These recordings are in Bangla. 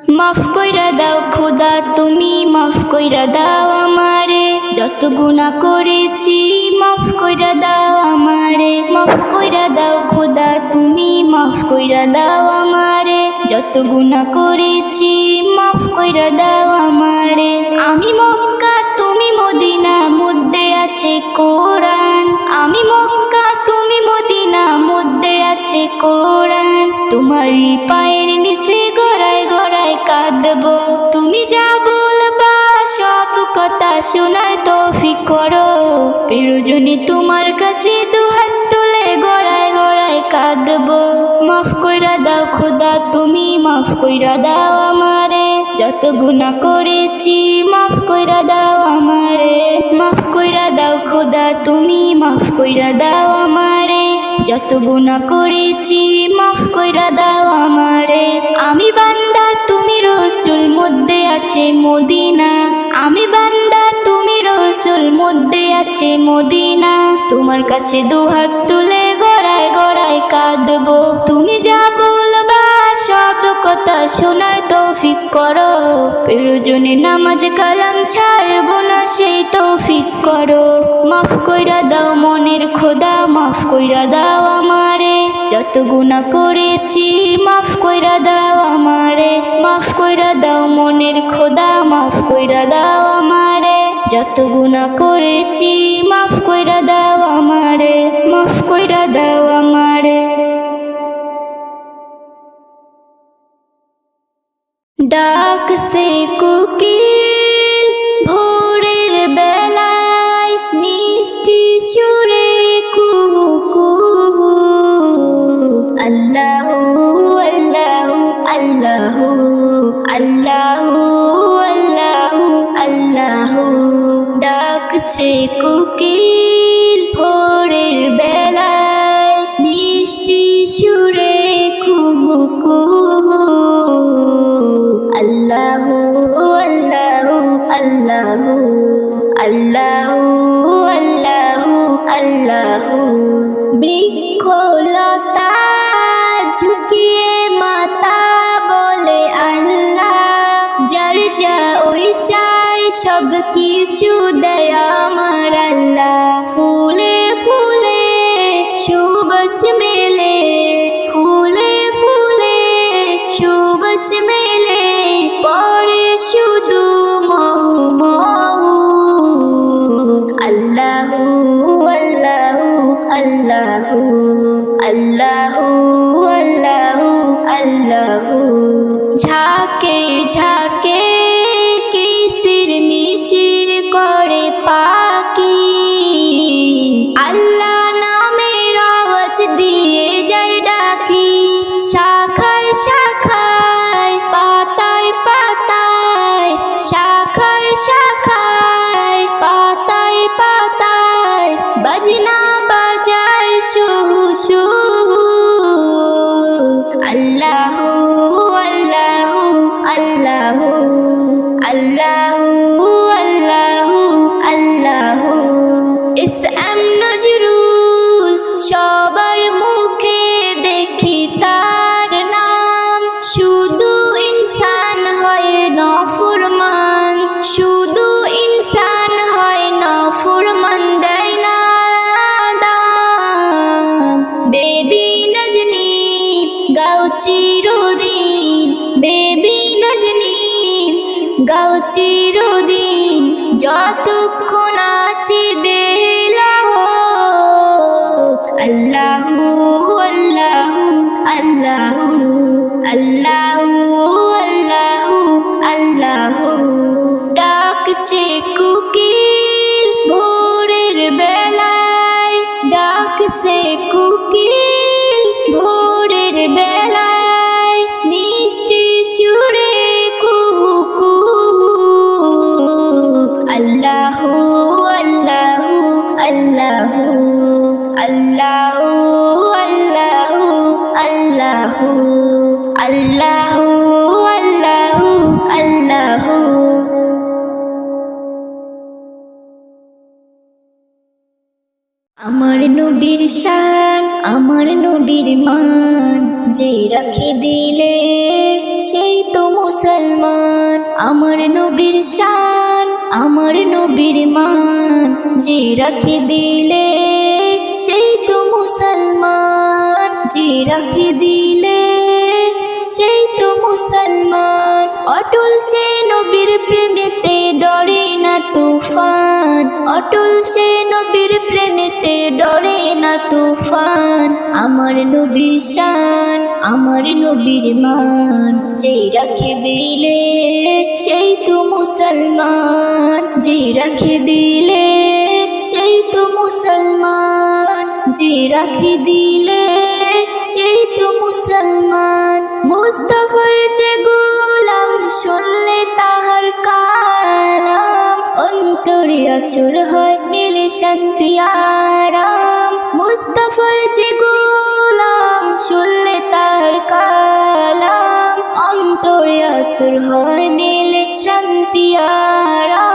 মাফ কইরা দাও খোদা, তুমি মাফ কইরা দাও আমারে। যত গুণা করেছি, মাফ কইরা দাও আমারে। মাফ কইরা দাও খোদা, তুমি মাফ কইরা দাও আমারে। যত গুণা করেছি, মাফ কইরা দাও আমারে। আমি মক্কা তুমি মদিনা মধ্যে আছে কোরআন। আমি মক্কা মদিনা মধ্যে আছে কোরআন। তোমারই পায়ের নিচে গড়ায় গড়ায় কাঁদবো। তুমি যা বলবা, সব কথা শোনার তৌফিক করো। প্রয়োজনে তোমার কাছে দুহাত তুলে গড়ায় গড়ায় কাঁদবো। মাফ কইরা দাও খোদা, তুমি মাফ কইরা দাও আমারে। যত গুণা করেছি, মাফ কইরা দাও আমারে। মাফ কইরা দাও খোদা, তুমি মাফ কইরা দাও আমারে। যত গুণা করেছি, মাফ কইরা দাও আমারে। আমি বান্দা, তুমি রসুল, মধ্যে আছে মদিনা। আমি বান্দা, তুমি রসুল, মধ্যে আছে মদিনা। তোমার কাছে দুহাত তুলে গড়ায় গড়ায় কাঁদবো। তুমি যা সব কথা শোনার তৌফিক করো। প্রয়োজনে নামাজ, কালাম ছাড়বো না, সেই তৌফিক করো। মাফ কইরা দাও মনের খোদা, মাফ কইরা দাও আমারে। যত গুণা করেছি, মাফ কইরা দাও আমারে। মাফ কইরা দাও মনের খোদা, মাফ কইরা দাও আমারে। যত গুণা করেছি, মাফ কইরা দাও আমারে। মাফ কইরা দাও আমারে। ডাক সে কুকিল ভোরের বেলায় মিষ্টি সুরে যতক্ষণ আছে দেলাহ আল্লাহ আল্লাহ আল্লাহ আল্লাহ আল্লাহ আল্লাহ। ডাকছে কুকিল ভোরের বেলায়, ডাকছে কুকিল ভোরের বেলায়। আমার নবীর শান, আমার নবীর মান, যে রাখে দিলে সেই তো মুসলমান। আমার নবীর শান, আমার নবীর মান, যে রাখে দিলে সেই তো মুসলমান। যে রাখে দিলে, সেই তো মুসলমান। অটল সে নবীর প্রেমেতে ডরে না তুফান। অটল সে নবীর প্রেমেতে ডরে না তুফান। আমার নবীর শান, আমার নবীর মান। যে রাখে দিলে, সেই তো মুসলমান। যে রাখে দিলে, সেই তো মুসলমান। যে রাখে দিলে, সেই তো মুসলমান। মুস্তফার যে গোলাম, শুনলে তাহার কালাম। অন্তরে আচর হয় মিলে শান্তি আরাম। মুস্তফার যে গোলাম, শুনলে তাহার কালাম। অন্তরে আসর হয় মিলে শান্তি আরাম।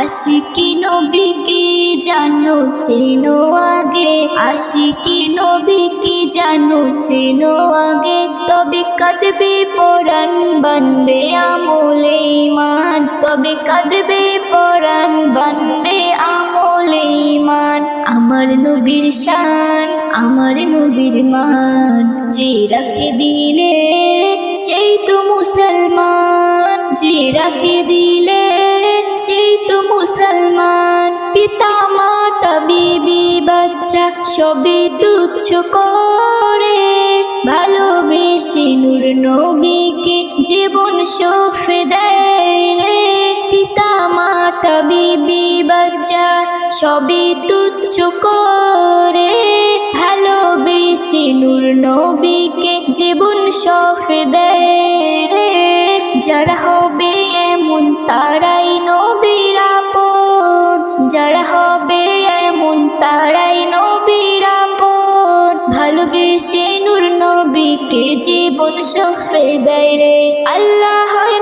আশিকি নবীকে জানো, চেনো আগে। আশিকি নবীকে জানো, চেনো আগে। তবে কাঁদবে পরাণ, বানবে আমলে ইমান তবে কাঁদবে পরাণ, বানবে আমলে ইমান আমার নবীর শান, আমার নবীর মান। যে রাখে দিলে, সেই তো মুসলমান। যে রাখে দিলে, সেই তো মুসলমান। পিতা, মাতা, বিবি, বাচ্চা, সবই তুচ্ছ করে। ভালোবেসে নূর নবীকে জীবন সফে দেয় রে। পিতা, মাতা, বিবি, বাচ্চা, সবই তুচ্ছ করে। ভালোবেসে নূর নবীকে জীবন সফে দেয় রে। যারা হবে এমন তারাই নবীর আপন। যারা হবে এমন তারাই নবীর আপন। ভালোবেসে নূর নবীকে জীবন সফে দেয় রে। আল্লাহ হয়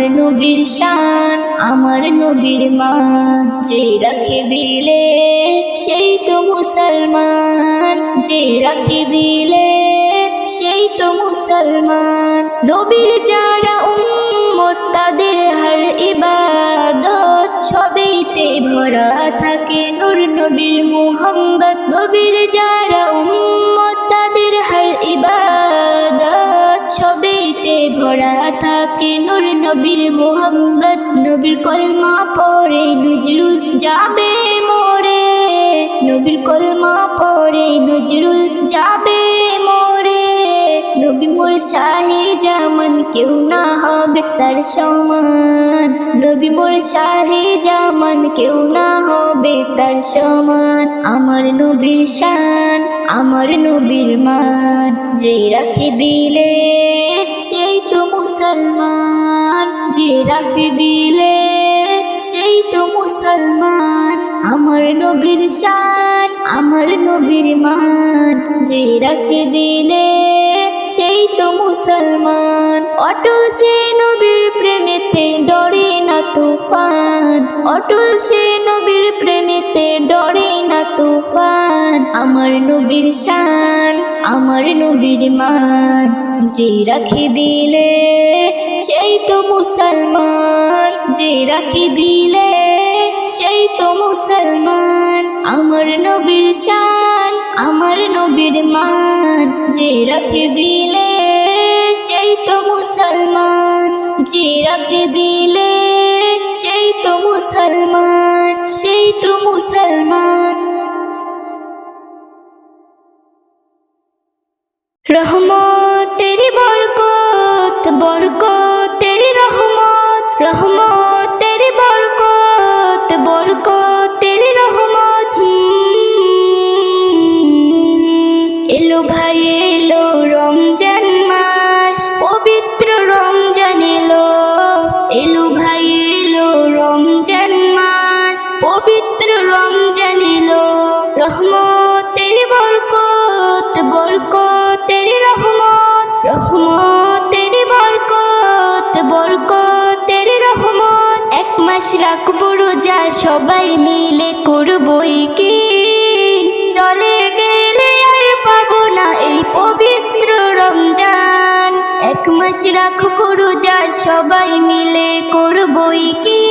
আমার নবীর শান, আমার নবীর মান। যে রাখে দিলে সেই তো মুসলমান। যে রাখে দিলে সেই তো মুসলমান। নবীর যারা উম্মত, তাদের হার ইবাদত। সবেইতে ভরা থাকে নূর নবীর মুহাম্মদ। নবীর যারা উম্মত, তাদের হার ইবাদত। ভরা থাকে নর নবীর মোহাম্মদ, নবীর কলমা পরে নজরুল যাবে মোরে নবীর কলমা পরে নজরুল যাবে মোরে নবী মোর শাহে জামান, কেউ না হবে তার সমান। নবী মোর শাহে জামান, কেউ না হবে তার সমান। আমার নবীর শান, আমার নবীর মান। যে রাখে দিলে সেই তো মুসলমান। যে রাখে দিলে সেই তো মুসলমান। আমার নবীর শান, আমার নবীর মান। যে রাখে দিলে সেই তো মুসলমান। অটল সে নবীর প্রেমেতে ডরে না তুফান। অটল সে নবীর প্রেমেতে ডরে না তুফান। আমার নবীর শান, আমার নবীর মান। যে রাখে দিলে সেই তো মুসলমান। যে রাখে দিলে সেই তো মুসলমান। আমার নবীর শান আমার নবীর মান যে রাখে দিলে, সেই তো মুসলমান। যে রাখে দিলে, সেই তো মুসলমান। সেই তো মুসলমান। রহমত তেরি বরকত বরকত তেরি রহমত রহমত তেরি বরকত বরকত রাখব সবাই মিলে করবই কি চলে গেলে আর পাবো না এই পবিত্র রমজান। এক মাস রাখব রোজা, সবাই মিলে করবই কি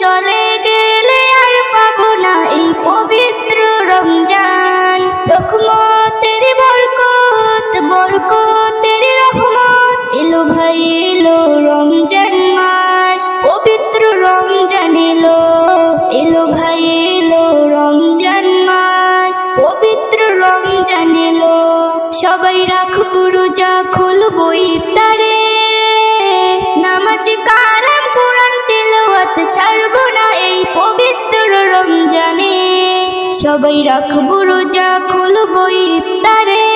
চলে গেলে আর পাবো না এই পবিত্র রমজান। রহমতের সবাই রাখব রোজা, খুলবো ইফতারে। নামাজ কালাম, কোরআন তেলাওয়াত ছাড়বো না এই পবিত্র রমজানে। সবাই রাখব রোজা, খুলবো ইফতারে।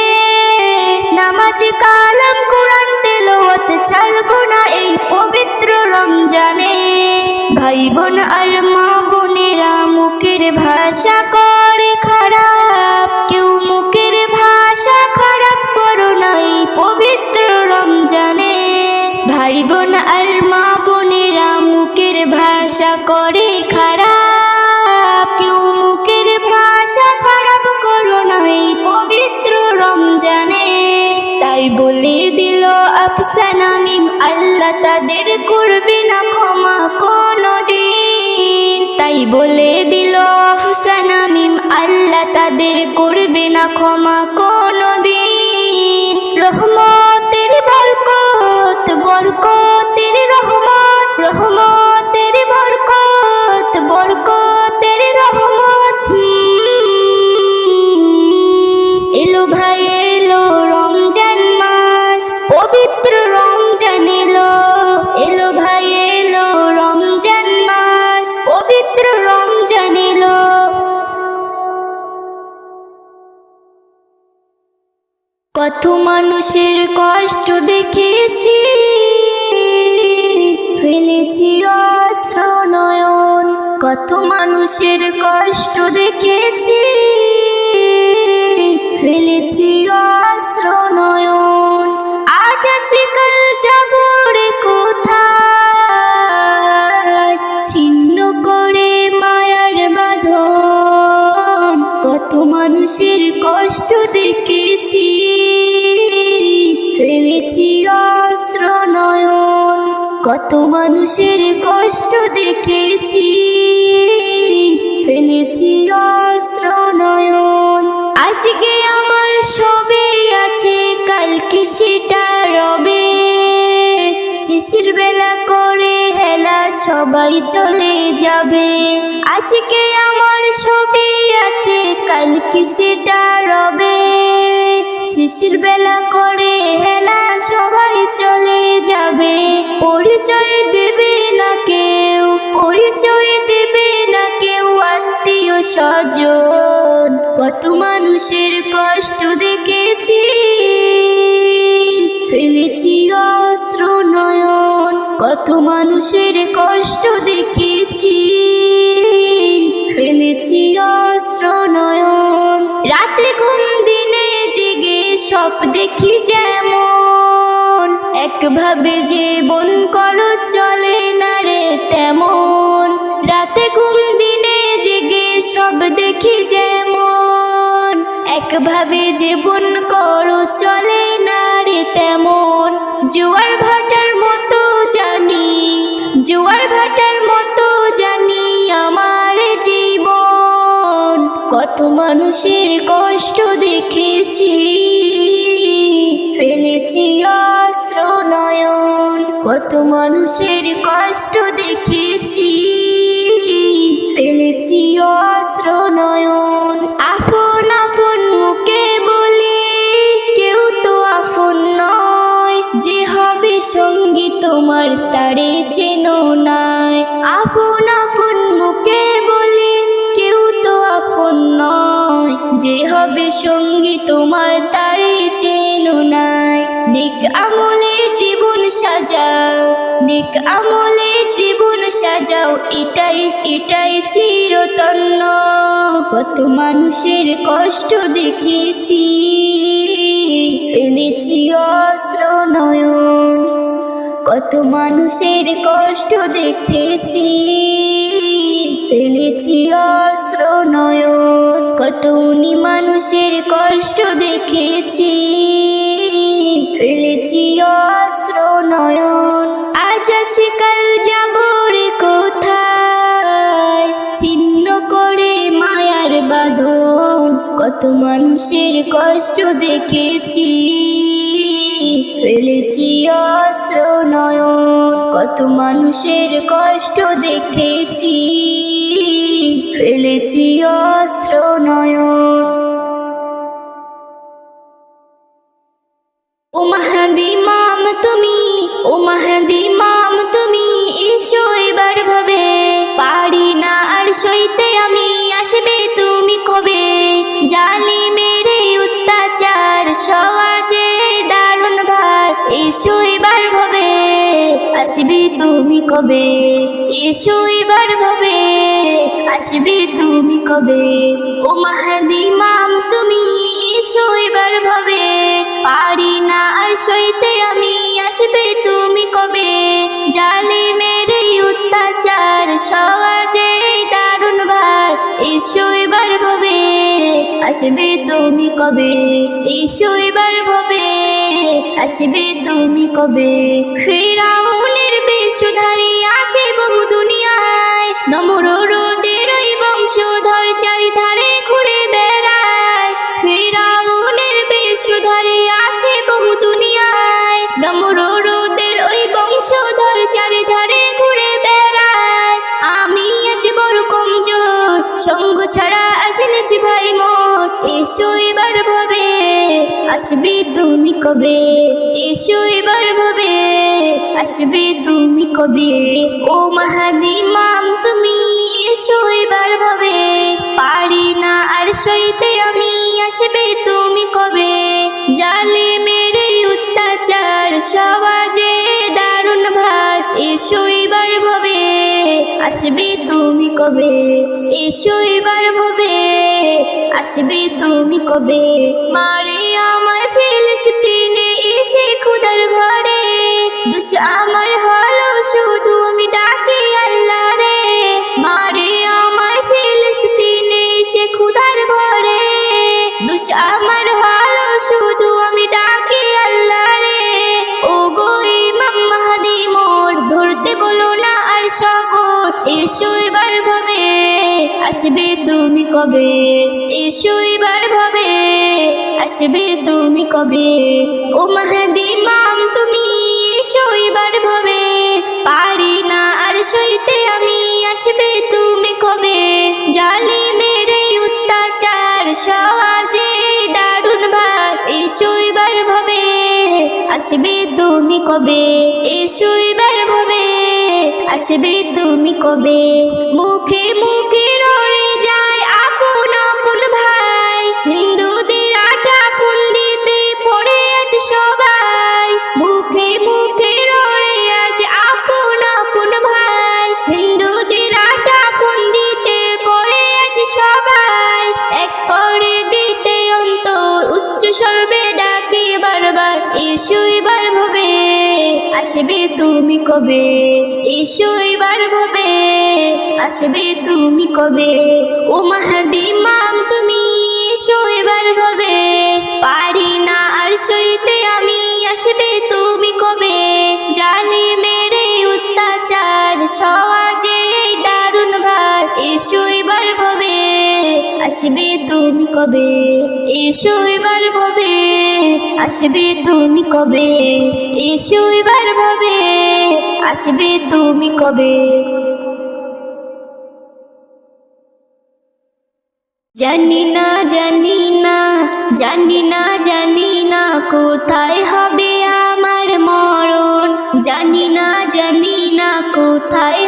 নামাজ কালাম, কোরআন তেলাওয়াত ছাড়বো না এই পবিত্র রমজানে। ভাই বোন আর মা বোনেরা মুখের ভাষা করে খারাপ, কেউ পবিত্র রমজানে ভাই বোন আর মা বোনেরা মুখের ভাষা করে খারাপ। কেউ মুখের ভাষা খারাপ করো না এই পবিত্র রমজানে। তাই বলে দিল আফসানা মিম, আল্লাহ তাদের করবে না ক্ষমা কোনো দিন তাই বলে দিল আফসানা মিম, আল্লাহ তাদের করবে না ক্ষমা কোনো দিন রহমতের বরকত বরকতের রহমত রহমতের মানুষের কষ্ট দেখেছি। ফেলেছি অস্ত্র নয়ন কত মানুষের কষ্ট দেখেছি। ফেলেছি অস্ত্র নয়ন আজ আছি, কাল যাব কত মানুষের কষ্ট দেখেছি। ফেলেছি অস্ত্র নয়ন। আজকে আমার সবে আছে, কালকে সেটা রবে। শিশির বেলা করে হেলা সবাই চলে যাবে। আজকে আমার সবই আছে, কালকে সেটা রবে। শিশির বেলা করে হেলা সবাই চলে পরিচয় দেবে না কেউ, পরিচয় দেবে না কেউ আত্মীয় স্বজন। কত মানুষের কষ্ট দেখেছি, ফেলেছি অস্ত্র নয়ন। কত মানুষের কষ্ট দেখেছি, ফেলেছি অস্ত্র নয়ন। রাতে ঘুম দিনে জেগে সব দেখি যেমন একভাবে জীবন করো, চলে না রে তেমন। রাতে ঘুম দিনে জেগে সব দেখি যেমন। একভাবে জীবন করো, চলে না রে তেমন। জোয়ার ভাটার মতো জানি, জোয়ার ভাটার মতো জানি আমার জীবন। কত মানুষের কষ্ট দেখেছি মানুষের কষ্ট দেখেছি, ফেলেছি অস্ত্র নয়ন। আপন আপন মুখে বলি কেউ তো আপন নয়, যে হবে সঙ্গী তোমার তারে চেনো নাই। আপন আপন মুখে বলি কেউ তো আপন নয়, যে হবে সঙ্গী তোমার তারে চেনো নাই। নিক আমলে সাজাও। নিক আমলে জীবন সাজাও, এটাই এটাই চিরতন্য কত মানুষের কষ্ট দেখেছি, ফেলেছি অস্ত্র নয়ন। কত মানুষের কষ্ট দেখেছি, ফেলেছি অস্ত্র নয়ন। কত উনি মানুষের কষ্ট দেখেছি আজ আছি যাব কোথায়? ছিন্ন করে মায়ার বাঁধন, কত মানুষের কষ্ট দেখেছি। ফেলেছি অস্ত্র নয়ন, কত মানুষের কষ্ট দেখেছি। ফেলেছি অস্ত্র নয়ন। ও মাহাদি মাম তুমি, ও মাহাদি মাম আসবে তুমি কবে? এসো এবার ভাবে, আসবে তুমি কবে? ও মাহাদি মাম তুমি এসো এবার ভাবে, পারি না আর সইতে আমি, আসবে তুমি কবে? জালে মেরে অত্যাচার সমাজে আসবে তুমি কবে? এসো এবার ভাবে। আসবে তুমি কবে? ফেরাউনের বেশুধারী আছে বহু দুনিয়ায়। নমর রোদের ওই বংশধর চারিধারে ঘুরে বেড়ায়। ফেরাউনের বেশুধারী আছে বহু দুনিয়ায়। নমর রোদের ওই বংশধর চারিধারে ঘুরে বেড়ায়। আমি আজ বড় কমজোর, সঙ্গ ছাড়া আজ নেছি ভাই মোর এসো এবার ভাবে, আসবে তুমি কবে? এসো এবার ভাবে, আসবে তুমি কবে? ও মাহাদি মাম, তুমি এসো এবার ভাবে। পারি না আর সইতে আমি, আসবে তুমি কবে? জালে মেরে অত্যাচার, সমাজে ভার এসো এবার ভাবে। আসবে তুমি কবে? এসো এবার ভাবে। আসবে তুমি কবে? মারে আমার ফিলিস্তিনে এসে খুদার ঘরে। দুষ আমার হলো শুধু আমি ডাকি আল্লাহ রে। মারে আমার ফিলিস্তিনে এসে খুদার ঘরে। দুষ আমার হলো শুধু এসো এবার ভাবে, আসবে তুমি কবে? এসো এবার ভাবে, আসবে তুমি কবে? ও মাহাদি মাম, তুমি এসো এবার ভাবে। পারি না আর সইতে আমি, আসবে তুমি কবে? জালি মেরে অত্যাচার সহজে দারুণ ভার। এসো এবার ভাবে। আসবে তুমি কবে? এসো এবার হবে আসবে তুমি কবে? মুখে মুখে আসবে তুমি কবে? এসো এবার ভাবে, আসবে তুমি কবে? ও মাহাদি মাম, তুমি এসো এবার ভাবে, পারি না আর সইতে আমি আসবে আসবে তুমি কবে? এসো এবার ভাবে আসবে তুমি কবে? এসো এবার ভাবে আসবে তুমি কবে? জানি না জানি না জানি না জানি না কোথায় হবে আমার মরণ। জানি না জানি না কোথায়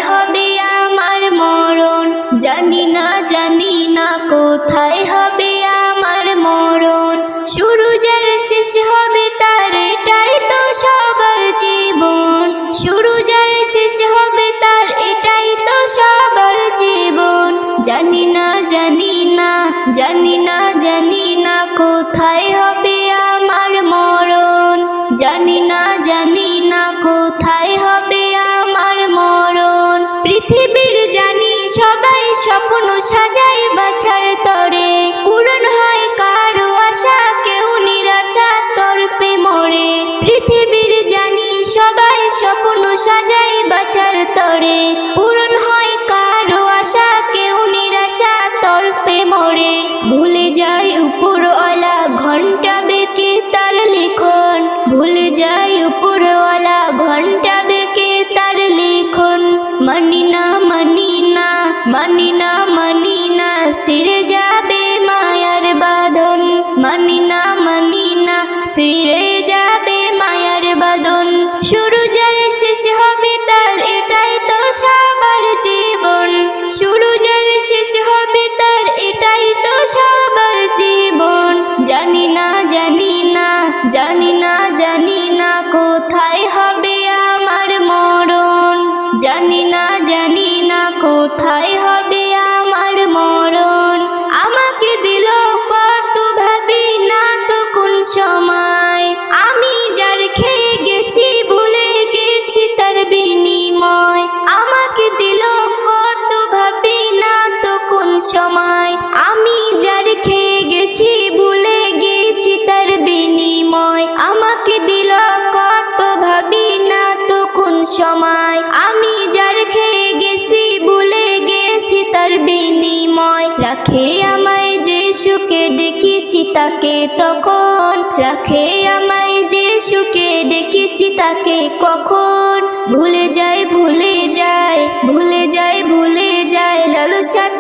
তখন রাখে আমায় যে দেখেছি তাকে কখন? ভুলে যায় ভুলে যায় ভুলে যায় ভুলে যায়, লালসা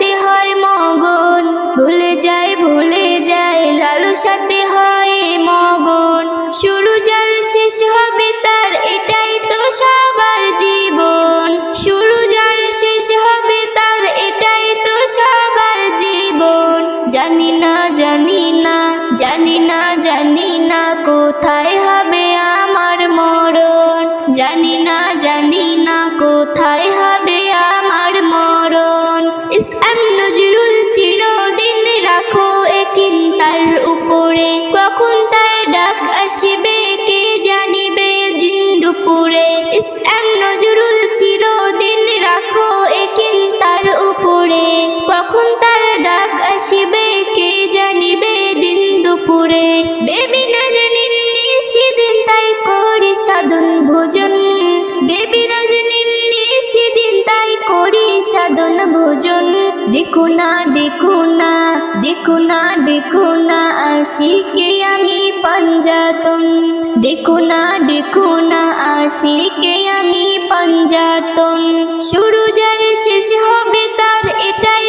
দেখো না দেখো না দেখো না দেখো না আশিকে আমি পাঞ্জাতন। দেখো না দেখো না আমি পাঞ্জাতন। শুরু যার শেষ হবে তার এটাই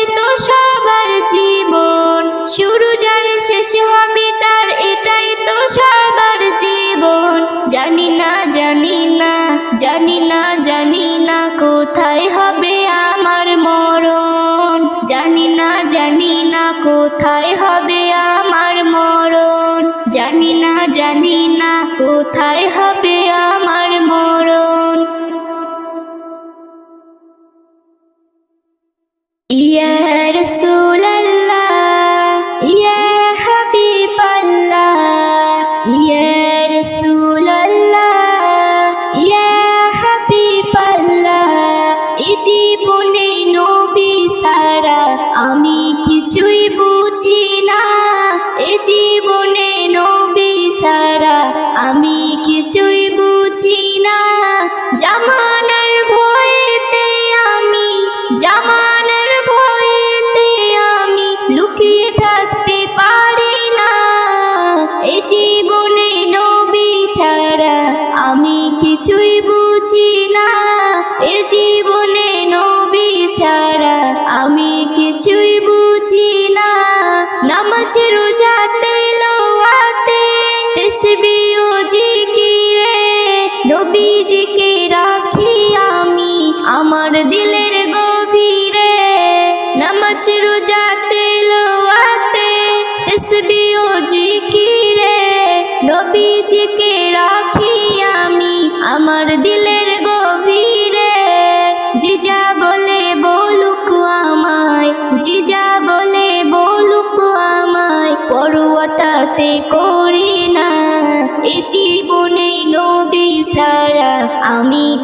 E Ya Rasul কিছুই বুঝি না। নামাজ রোজাতে লোয়াতে তসবি ও জিকিরে নবীজিকে রাখি আমি আমার দিলের গভীরে। নামাজ রোজাতে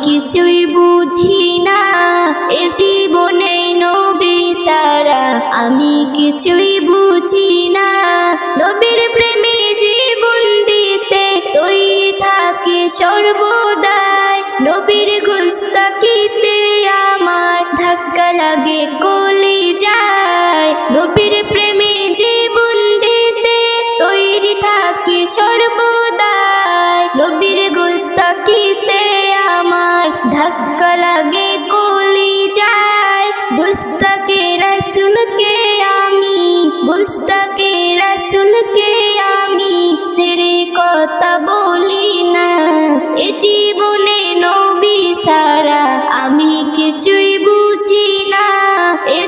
কিছুই বুঝি না। এ জীবনে নবী সারা আমি কিছুই বুঝি না। নবীর প্রেমে জীবন দিতে তুই থাকে সর্বদাই। নবীর গুস্তাকিতে আমার ধাক্কা লাগে কো গুস্তাকে রসুলকে আমি, গুস্তাকে রসুলকে আমি শ্রী কথা বলি না। এ জীবনে নবী সারা আমি কিছুই বুঝি না। এ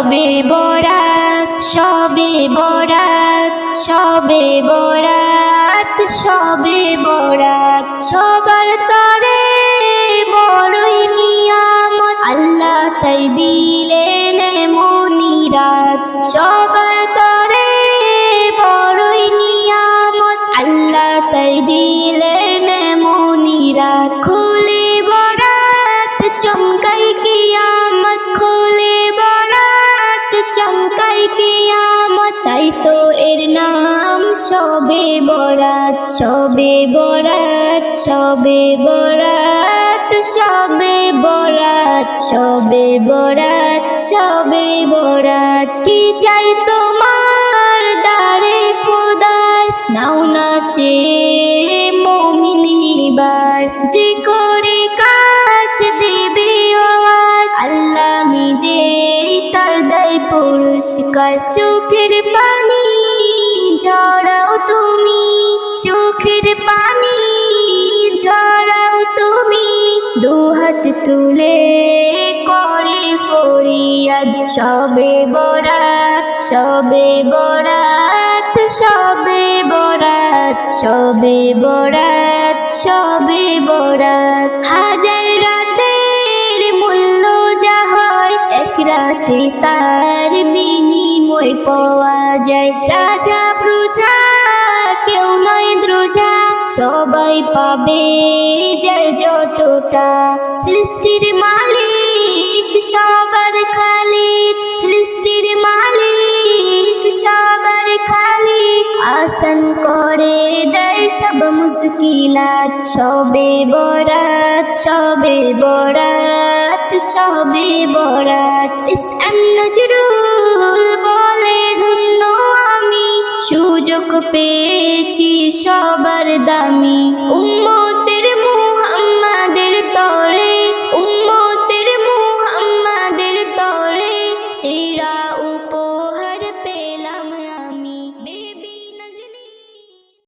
সবে বরাত সবে বরাত সবে বরাত সবে বরাত। সবার তরে বড়ই নিয়ামত, আল্লাহ তাই দিলেন মনিরাত সবার তরে বড়ই নিয়ামত, আল্লাহ তাই দিলেন মনিরাত খুলে বরাত, সবে বরাত সবে বরাত সবে বরাত সবে বরাত সবে বরাত। কি চাই তোমার দারে খোদার? নাও নাচে মমিনিবার যে করে কাজ দেবে আল্লাহ নিজে তার দেয় পুরস্কার। চোখের পানি ঝরাও তুমি। চোখের পানি ঝরাও তুমি। দুহাত তুলে করে ফরিয়াদ, সবে বরাত সবে বরাত সবে বরাত সবে বরাত সবে বরাত। হাজার রাতের মূল্য যা হয়, এক রাতে তার বিনিময় পাওয়া যায়। রাজা প্রজা কেউ নয় দ্রোজা, সবাই পাবে যার যতটা। সৃষ্টির মালিক সবার খালিক, সৃষ্টির মালিক সবার খালিক। আসন করে দেয় সব মুশকিলাত, সবে বরাত সবে বরাত সবে বরাত। ইস এম নজরুল বলে সুযোগ পেয়েছি সবার দামি। উম্মতের মুহাম্মাদের তরে